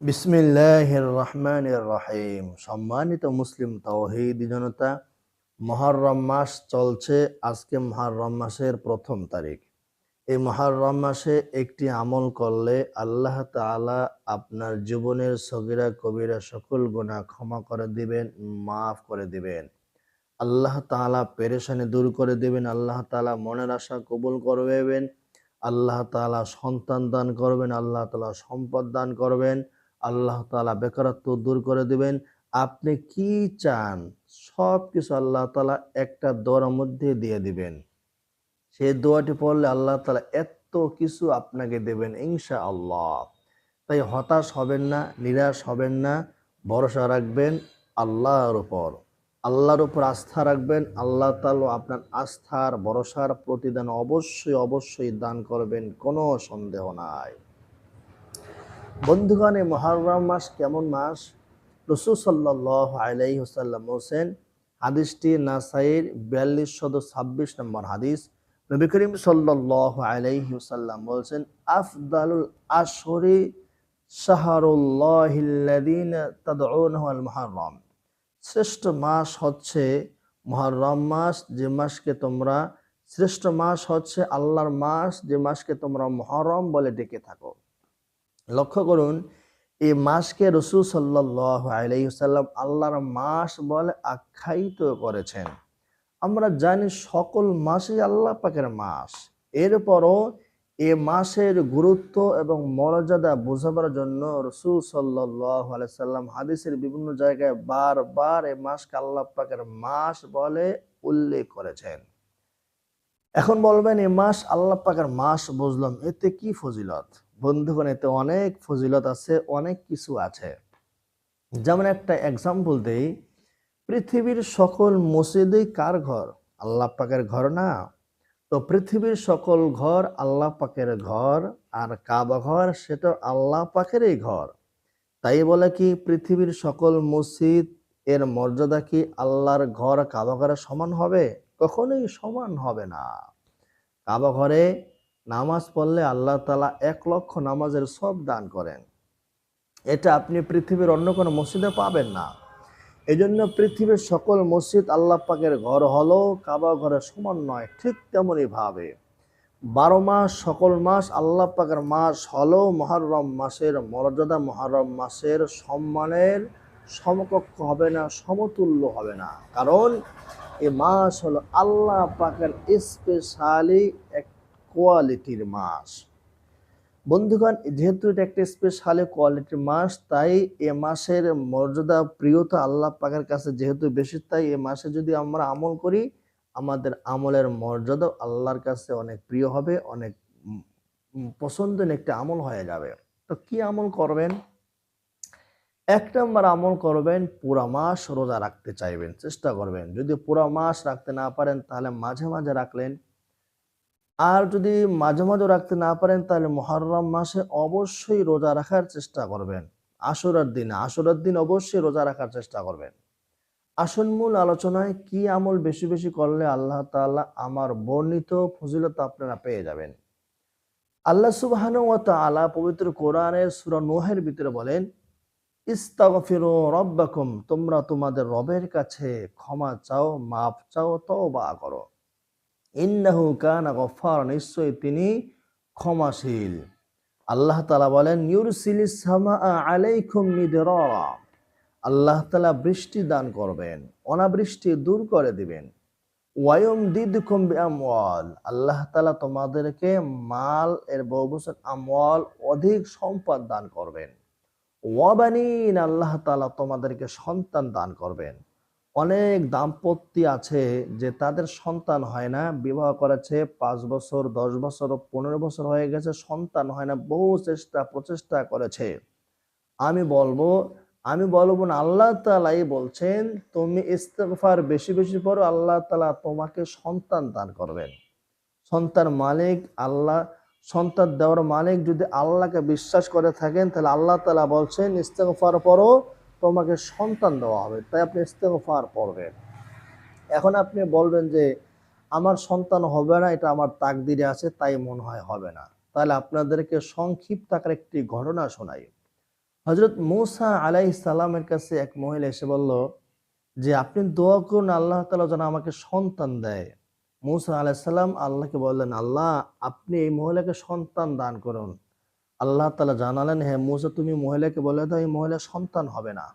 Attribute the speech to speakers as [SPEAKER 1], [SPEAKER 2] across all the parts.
[SPEAKER 1] বিসমিল্লাহ রহমান রহিম সম্মানিত মুসলিম তৌহিদ জনতা, মহরম মাস চলছে, আজকে মহরম মাসের প্রথম তারিখ। এই মহরম মাসে একটি আমল করলে আল্লাহ তাআলা আপনার জীবনের সগিরা কবিরা সকল গুণা ক্ষমা করে দিবেন, মাফ করে দিবেন। আল্লাহ তাআলা পেরেশানি দূর করে দিবেন, আল্লাহ তাআলা মনের আশা কবুল করবেন, আল্লাহ তাআলা সন্তান দান করবেন, আল্লাহ তালা সম্পদ দান করবেন। আল্লাহ তাআলা বেকারত্ব দূর করে দিবেন। আপনি কি চান সব কিছু আল্লাহ তালা একটা দোয়ার মধ্যে দিয়ে দিবেন। সেই দোয়াটি পড়লে আল্লাহ তালা এত কিছু আপনাকে দেবেন ইনশা আল্লাহ তাই হতাশ হবেন না, নিরাশ হবেন না, ভরসা রাখবেন আল্লাহর উপর। আল্লাহর উপর আস্থা রাখবেন, আল্লাহ তাআলা আপনার আস্থার, ভরসার প্রতিদান অবশ্যই অবশ্যই দান করবেন, কোনো সন্দেহ নাই। বন্ধুগণ এই মহরম মাস কেমন মাস? রসুল সাল্লাহ আলাই হুসাল্লাম হোসেন হাদিসটি নাসাইর বিয়াল্লিশ শত ছাব্বিশ নম্বর হাদিস। নবী করিম সাল্লাহ আলাইহি হুসাল্লাম বলছেন, আফদালুল আশরি শাহরুল্লাহিল্লাদিন তাদউনহু আল মুহররম। শ্রেষ্ঠ মাস হচ্ছে মহরম মাস, যে মাসকে তোমরা, শ্রেষ্ঠ মাস হচ্ছে আল্লাহর মাস, যে মাসকে তোমরা মহরম বলে ডেকে থাকো। লক্ষ্য করুন, এই মাসকে রসুল সাল্লাহ আলাইসাল্লাম আল্লাহর মাস বলে আখ্যায়িত করেছেন। আমরা জানি সকল মাসই আল্লাহ পাকের মাস। এরপরও এ মাসের গুরুত্ব এবং মর্যাদা বোঝাবার জন্য রসুল সাল্লাহ আলাইসাল্লাম হাদিসের বিভিন্ন জায়গায় বারবার এ মাসকে আল্লাহ পাকের মাস বলে উল্লেখ করেছেন। এখন বলবেন, এ মাস আল্লাহ পাকের মাস বুঝলাম, এতে কি ফজিলত? বন্ধুগণ এতে অনেক ফজিলত আছে, অনেক কিছু আছে। যেমন একটা এক্সাম্পল দেই, পৃথিবীর সকল মসজিদই কার ঘর? আল্লাহ পাকের ঘর না। তো পৃথিবীর সকল ঘর আল্লাহ পাকের ঘর, আর কাবা ঘর সেটা আল্লাহ পাকেরই ঘর। তাই বলে কি, পৃথিবীর সকল মসজিদ এর মর্যাদা কি আল্লাহর ঘর, কাবা ঘরের সমান হবে? কখনোই সমান হবে না। কাবা ঘরে নামাজ পড়লে আল্লাহ তালা এক লক্ষ নামাজের সব দান করেন। এটা আপনি পৃথিবীর অন্য কোনো মসজিদে পাবেন না। এজন্য পৃথিবীর সকল মসজিদ আল্লাহ পাকের ঘর হলো কাবা ঘরের সমান নয়, ঠিক তেমনই ভাবে। বারো মাস সকল মাস আল্লাহ পাকের মাস হলো মহরম মাসের মর্যাদা মহরম মাসের সম্মানের সমকক্ষ হবে না, সমতুল্য হবে না। কারণ এ মাস হলো আল্লাহ পাকের স্পেশালি এক কোয়ালিটির মাস বন্ধুগণ, যেহেতু এটা একটা স্পেশালি কোয়ালিটির মাস তাই এ মাসের মর্যাদা, প্রিয়তা আল্লাহ পাকের কাছে যেহেতু বেশি, তাই এ মাসে যদি আমরা আমল করি, আমাদের আমলের মর্যাদা আল্লাহর কাছে অনেক প্রিয় হবে, অনেক পছন্দের একটি আমল হয়ে যাবে। তো কি আমল করবেন? এক নম্বর আমল করবেন পুরা মাস রোজা রাখতে চাইবেন, চেষ্টা করবেন। যদি পুরা মাস রাখতে না পারেন, তাহলে মাঝে মাঝে রাখলেন আর যদি মাঝে মাঝে রাখতে না পারেন, তাহলে মহরম মাসে অবশ্যই রোজা রাখার চেষ্টা করবেন। আশুরার দিন আশুরার দিন অবশ্যই রোজা রাখার চেষ্টা করবেন। আসন মূল আলোচনায় কি আমল বেশি বেশি করলে আল্লাহ তাআলা আমার বর্ণিত ফজিলত আপনারা পেয়ে যাবেন। আল্লাহ সুবহানাহু ওয়া তাআলা পবিত্র কোরআনের সূরা নোহের ভিতরে বলেন, ইস্তাগফিরু রব্বাকুম, তোমরা তোমাদের রবের কাছে ক্ষমা চাও, মাফ চাও, তওবা করো। ইন্নাহু কানা গফার নিশ্চয়ই তিনি ক্ষমাশীল। আল্লাহ তালা বলেন ইউরসিলিস সামা আলাইকুম মিদরারা। আল্লাহ তালা বৃষ্টি দান করবেন, অনাবৃষ্টি দূর করে দিবেন। ওয়ায়ুম দিদকুম আমওয়াল আল্লাহ তালা তোমাদেরকে মাল, এর বহুবচন আমওয়াল, অধিক সম্পদ দান করবেন। ওয়াবানিন আল্লাহ তালা তোমাদেরকে সন্তান দান করবেন। অনেক দাম্পত্য আছে যে তাদের সন্তান হয় না। বিবাহ করেছে পাঁচ বছর, দশ বছর, পনেরো বছর হয়ে গেছে, সন্তান হয় না, বহু চেষ্টা, প্রচেষ্টা করেছে। আমি বলব আমি বলব না, আল্লাহ তালাই বলছেন, তুমি ইস্তেগফার বেশি বেশি পড়ো, আল্লাহ তালা তোমাকে সন্তান দান করবেন। সন্তান মালিক, আল্লাহ, সন্তান দেওয়ার মালিক যদি আল্লাহকে বিশ্বাস করে থাকেন, তাহলে আল্লাহ তালা বলছেন, ইস্তেগফার পড়ো তোমাকে সন্তান দেওয়া হবে, তাই আপনি ইস্তেগফার পড়বেন এখন আপনি বলবেন যে, আমার সন্তান হবে না, এটা আমার তাকদিরে আছে, তাই মনে হয় হবে না। তাহলে আপনাদেরকে সংক্ষিপ্ত আকারে একটি ঘটনা শোনাই। হজরত মৌসা আলাই সালামের কাছে এক মহিলা এসে বলল, যে, আপনি দোয়া করুন, আল্লাহ তালা যেন আমাকে সন্তান দেয়। মৌসা আলাইসাল্লাম আল্লাহকে বললেন, আল্লাহ, আপনি এই মহিলাকে সন্তান দান করুন। আল্লাহ তালা জানালেন হ্যাঁ মৌসা, তুমি মহিলাকে বলে দাও, এই মহিলা সন্তান হবে না।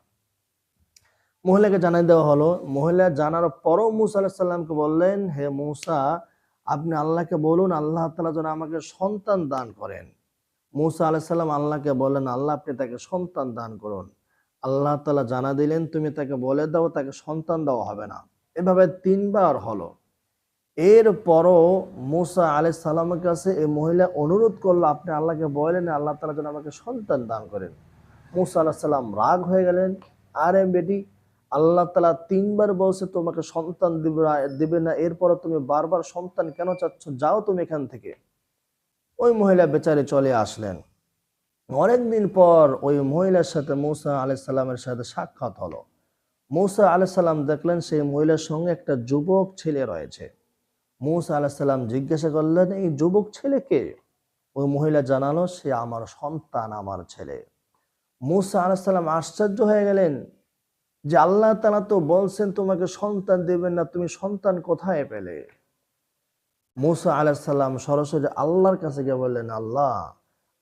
[SPEAKER 1] মহিলাকে জানাই দেওয়া হলো। মহিলা জানার পরও মুসা আলাহিসাল্লামকে বললেন, হে মৌসা, আপনি আল্লাহকে বলুন, আল্লাহ তালা যেন আমাকে সন্তান দান করেন। মুসা আলাহিসাল্লাম আল্লাহকে বললেন, আল্লাহ, আপনি তাকে সন্তান দান করুন। আল্লাহ তালা জানা দিলেন, তুমি তাকে বলে দাও, তাকে সন্তান দেওয়া হবে না। এভাবে তিনবার হলো। এরপরও মুসা আলাই সাল্লামের কাছে এই মহিলা অনুরোধ করল, আপনি আল্লাহকে বলেন আল্লাহ তালা যেন আমাকে সন্তান দান করেন। মুসা আলাহ সাল্লাম রাগ হয়ে গেলেন। আরে বেটি, আল্লাহ তালা তিনবার বলছে তোমাকে সন্তান দিবে না- দিবে না, এরপরও তুমি বারবার সন্তান কেন চাচ্ছ? যাও তুমি এখান থেকে। ওই মহিলা বেচারে চলে আসলেন। অনেকদিন পর ওই মহিলার সাথে মৌসা আলাই সাল্লামের সাথে সাক্ষাৎ হলো। মৌসা আলাই সাল্লাম দেখলেন সেই মহিলার সঙ্গে একটা যুবক ছেলে রয়েছে। মৌসা আলাই সাল্লাম জিজ্ঞাসা করলেন, এই যুবক ছেলেকে ওই মহিলা জানালো, সে আমার সন্তান, আমার ছেলে। মৌসা আলাই সাল্লাম আশ্চর্য হয়ে গেলেন যে আল্লাহ তালা তো বলছেন, তোমাকে সন্তান দেবেন না, তুমি সন্তান কোথায় পেলে? মুসা আলাহিসাল্লাম সরাসরি আল্লাহর কাছে গিয়ে বললেন, আল্লাহ,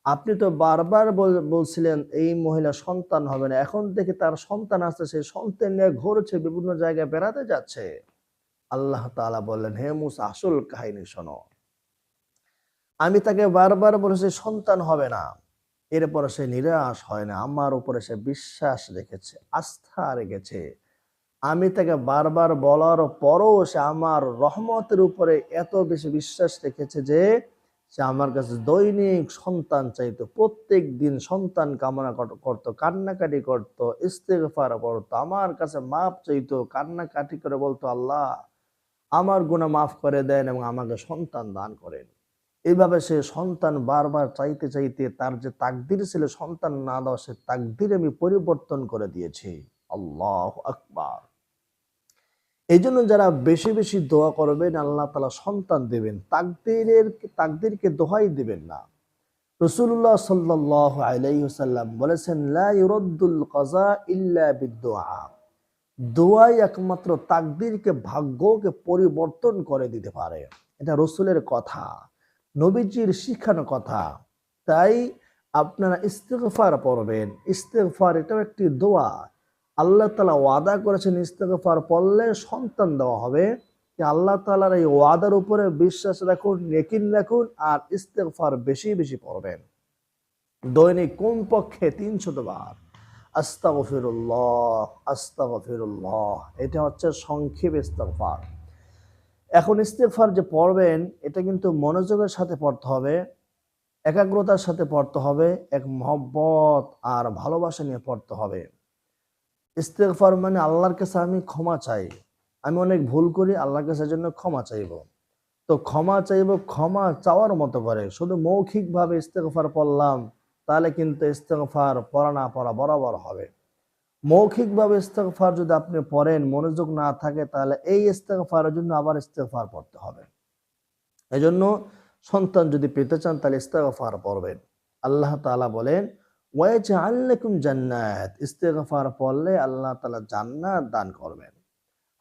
[SPEAKER 1] আপনি তো বারবার বল- বলছিলেন, এই মহিলা সন্তান হবে না। এখন থেকে তার সন্তান আসছে সেই সন্তান নিয়ে ঘুরছে, বিভিন্ন জায়গায় বেড়াতে যাচ্ছে। আল্লাহ তাআলা বললেন, হে মুসা, আসল কাহিনী শোনো। আমি তাকে বারবার বলেছি, সন্তান হবে না। এরপর সে নিরাশ হয় না। আমার উপরে সে বিশ্বাস রেখেছে, আস্থা রেখেছে। আমি তাকে বারবার বলার পরও সে আমার রহমতের উপরে এত বেশি বিশ্বাস রেখেছে যে, সে আমার কাছে দৈনিক সন্তান চাইতো প্রত্যেক দিন সন্তান কামনা কর- করতো, কান্নাকাটি করতো, ইস্তেগফার করতো, আমার কাছে মাপ চাইতো, কান্নাকাটি করে বলতো, আল্লাহ আমার গুনাহ মাফ করে দেন এবং আমাকে সন্তান দান করেন। এইভাবে সে সন্তান বারবার চাইতে চাইতে তার যে তাকদির ছিল, সন্তান না দেওয়া, সে তাকদির আমি পরিবর্তন করে দিয়েছি। আল্লাহ আকবার। এই জন্য যারা বেশি বেশি দোয়া করবেন, আল্লাহ তালা সন্তান দেবেন। তাকদিরের, তাকদিরকে দোহাই দিবেন না। রসুল্লাহ সাল্লাহ আলাইসাল্লাম বলেছেন, লা ইউরদ্দুল কাজা ইল্লা বিদ্দোয়া দোয়াই একমাত্র তাকদিরকে, ভাগ্যকে পরিবর্তন করে দিতে পারে। এটা রসুলের কথা, নবীজির শিখানো কথা। তাই আপনারা ইস্তেগফার পড়বেন। ইস্তেগফার এটাও একটি দোয়া। আল্লাহ তালা ওয়াদা করেছেন ইস্তেগফার পড়লে সন্তান দেওয়া হবে। আল্লাহ তালার এই ওয়াদার উপরে বিশ্বাস রাখুন নেকিন রাখুন আর ইস্তেগফার বেশি বেশি পড়বেন। দৈনিক কমপক্ষে তিনশত বার। আস্তাগফিরুল্লাহ আস্তাগফিরুল্লাহ। এটা হচ্ছে সংক্ষেপ ইস্তেগফার। এখন ইস্তেগফার যে পড়বেন, এটা কিন্তু মনোযোগের সাথে পড়তে হবে, একাগ্রতার সাথে পড়তে হবে, এক মহব্বত আর ভালোবাসা নিয়ে পড়তে হবে। ইস্তেগফার মানে আল্লাহর কাছে আমি ক্ষমা চাই। আমি অনেক ভুল করি, আল্লাহর কাছে জন্য ক্ষমা চাইব। তো ক্ষমা চাইব, ক্ষমা চাওয়ার মতো করে। শুধু মৌখিকভাবে ইস্তেগফার পড়লাম তাহলে কিন্তু ইস্তেগফার পড়া না পড়া বরাবর হবে। মৌখিকভাবে ইস্তেগফার যদি আপনি পড়েন, মনোযোগ না থাকে, তাহলে এই ইস্তেগফারের জন্য আবার ইস্তেগফার পড়তে হবে। এজন্য সন্তান যদি পেতে চান, তাহলে ইস্তেগফার পড়বেন। আল্লাহ তাআলা বলেন, ওয়াজআল লাকুম জান্নাত। ইস্তেগফার পড়লে আল্লাহ তাআলা জান্নাত দান করবেন।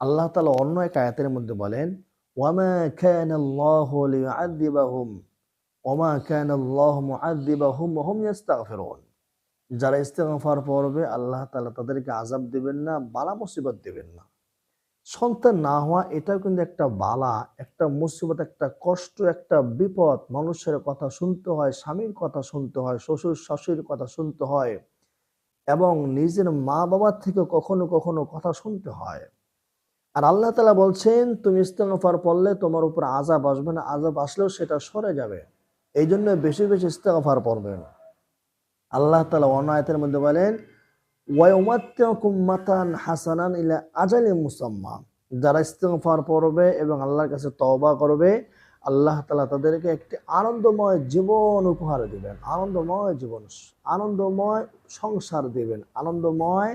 [SPEAKER 1] আল্লাহ তাআলা অন্য এক আয়াতের মধ্যে বলেন ওয়ামা কানা আল্লাহু ওমা কানা আল্লাহু মুআযিবাহুম ওয়া হুম ইস্তাগফিরুন যারা ইস্তেগফার পড়বে, আল্লাহ তাআলা তাদেরকে আযাব দিবেন না, বালা মুসিবত দিবেন না। সন্তান না হওয়া, এটাও কিন্তু একটা বালা, একটা মুসিবত, একটা কষ্ট, একটা বিপদ। মানুষের কথা শুনতে হয়, স্বামীর কথা শুনতে হয়, শ্বশুর, শাশুড়ির কথা শুনতে হয় এবং নিজের মা বাবার থেকে কখনো কখনো কথা শুনতে হয়। আর আল্লাহ তালা বলছেন, তুমি ইস্তেগফার পড়লে তোমার উপর আজাব আসবে না আজাব আসলেও সেটা সরে যাবে। এই জন্য বেশি বেশি ইস্তেগফার পড়বেন। আল্লাহ তালা অনায়তের মধ্যে বলেন ওয়াইমাত্তাকুম মাতান হাসানান ইলা আজালি মুসাম্মা। যারা ইস্তেগফার পড়বে এবং আল্লাহর কাছে তওবা করবে, আল্লাহ তাআলা তাদেরকে একটি আনন্দময় জীবন উপহার দিবেন। আনন্দময় জীবন, আনন্দময় সংসার দিবেন। আনন্দময়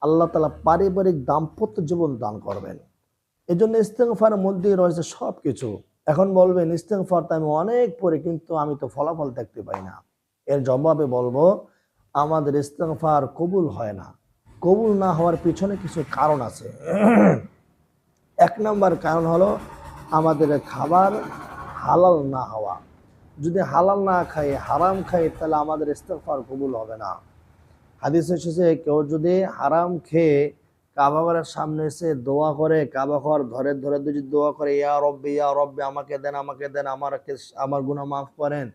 [SPEAKER 1] আল্লাহ তাআলা পারিবারিক দাম্পত্য জীবন দান করবেন। এই জন্য ইস্তেগফারের মধ্যেই রয়েছে সব কিছু এখন বলবেন, ইস্তেগফার তো আমি অনেক পড়ি, কিন্তু আমি তো ফলাফল দেখতে পাই না। এর জবাবে বলব, আমাদের ইস্তেগফার কবুল হয় না। কবুল না হওয়ার পিছনে কিছু কারণ আছে। এক নম্বর কারণ হলো, আমাদের খাবার হালাল না হওয়া। যদি হালাল না খাই, হারাম খাই, তাহলে আমাদের ইস্তেগফার কবুল হবে না। হাদিস এসেছে, কেউ যদি হারাম খেয়ে কাবা ঘরের সামনে এসে দোয়া করে, কাবা ঘর ধরে ধরে যদি দোয়া করে, ইয়া রব্বি ইয়া রব্বি, আমাকে দেন আমাকে দেন, আমার আমার গুণা মাফ করেন,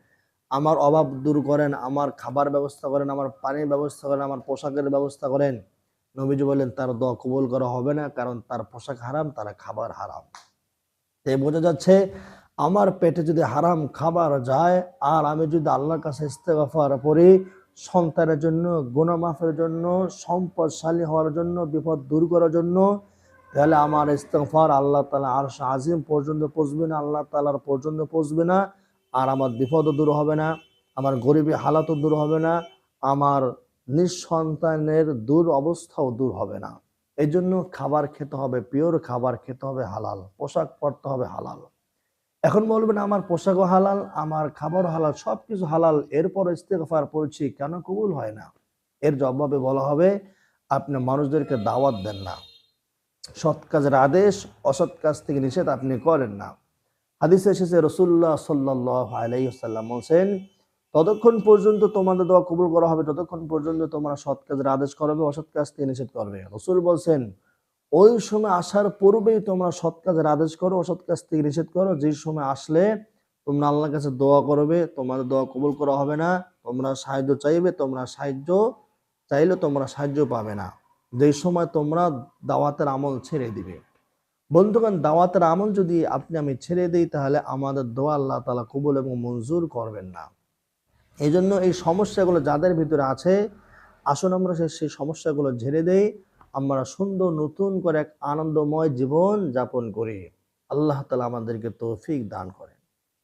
[SPEAKER 1] আমার অভাব দূর করেন, আমার খাবার ব্যবস্থা করেন, আমার পানির ব্যবস্থা করেন, আমার পোশাকের ব্যবস্থা করেন। নবীজি বলেন তার দোয়া কবুল করা হবে না, কারণ তার পোশাক হারাম, তার খাবার হারাম। তাই বোঝা যাচ্ছে, আমার পেটে যদি হারাম খাবার যায়, আর আমি যদি আল্লাহর কাছে ইস্তেগফার করি সন্তানের জন্য, গুণমাফের জন্য, সম্পদশালী হওয়ার জন্য, বিপদ দূর করার জন্য, তাহলে আমার ইস্তেগফার আল্লাহ তালা আর আজিম পর্যন্ত পৌঁছবে না, আল্লাহ তালার পর্যন্ত পৌঁছবে না, আর আমার বিপদও দূর হবে না, আমার গরিবী হালাতও দূর হবে না, আমার নিঃসন্তানের দূর অবস্থাও দূর হবে না। এই খাবার খেতে হবে, পিওর খাবার খেতে হবে হালাল, পোশাক পরতে হবে হালাল। এখন বলবেন আমার পোশাকও হালাল, আমার খাবারও হালাল সব কিছু হালাল এরপর ইস্তেগফার পড়ছি, কেন কবুল হয় না? এর জবাবে বলা হবে, আপনি মানুষদেরকে দাওয়াত দেন না। সৎ কাজের আদেশ, অসৎ কাজ থেকে নিষেধ আপনি করেন না। হাদিসে এসেছে রসুল্লাহ সাল্লাহ আলাইসাল্লাম বলছেন, ততক্ষণ পর্যন্ত তোমাদের দোয়া কবুল করা হবে, ততক্ষণ পর্যন্ত তোমরা সৎ কাজের আদেশ করবে, অসৎ কাজ থেকে নিষেধ করবে। রসুল বলছেন ওই সময় আসার পূর্বেই তোমরা সৎ কাজের আদেশ করো, অসৎ কাজ থেকে নিষেধ করো। যে সময় আসলে তোমরা আল্লাহর কাছে দোয়া করবে, তোমাদের দোয়া কবুল করা হবে না। তোমরা সাহায্য চাইবে, তোমরা সাহায্য চাইলে তোমরা সাহায্য পাবে না। যেই সময় তোমরা দাওয়াতের আমল ছেড়ে দিবে। বন্ধুগণ, দাওয়াতের আমল যদি আপনি আমি ছেড়ে দিই, তাহলে আমাদের দোয়া আল্লাহ তালা কবুল এবং মঞ্জুর করবেন না। এই জন্য এই সমস্যাগুলো যাদের ভিতরে আছে, আসুন আমরা সেই সমস্যাগুলো ঝেড়ে দেই। আমরা সুন্দর, নতুন করে এক আনন্দময় জীবন যাপন করি। আল্লাহ তালা আমাদেরকে তৌফিক দান করে